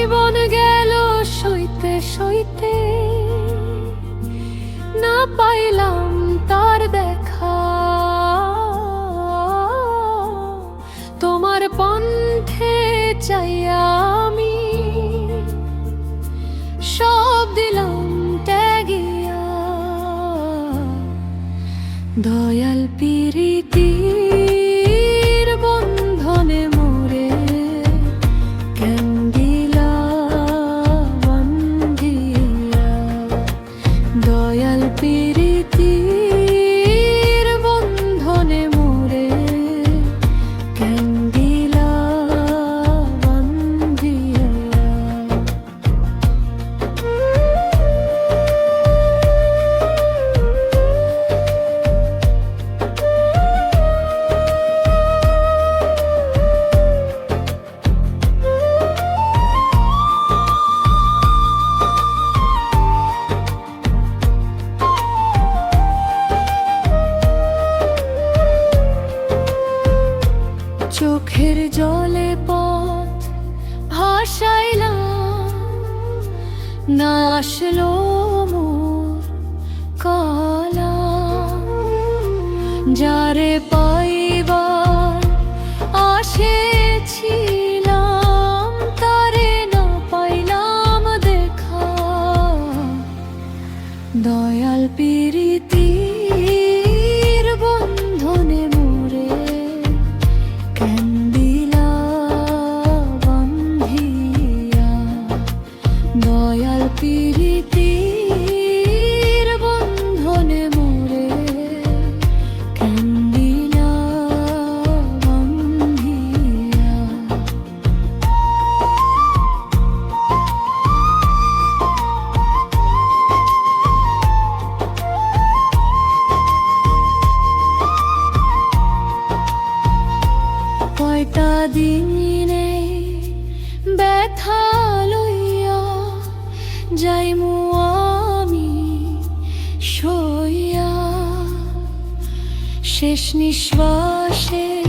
জীবন গেল সইতে সইতে। না পাইলাম তার দেখা। তোমার পন্থে চাইয়া আমি। সব দিলাম ত্যাগিয়া। দয়াল পিরিতি দয়াল পিরিতির চোখের জলে পথ ভাসাইলাম। না আসলো মোর কলা। যারে দিনে ব্যথা লইয়া যাইমু আমি সইয়া শেষ নিঃশ্বাসে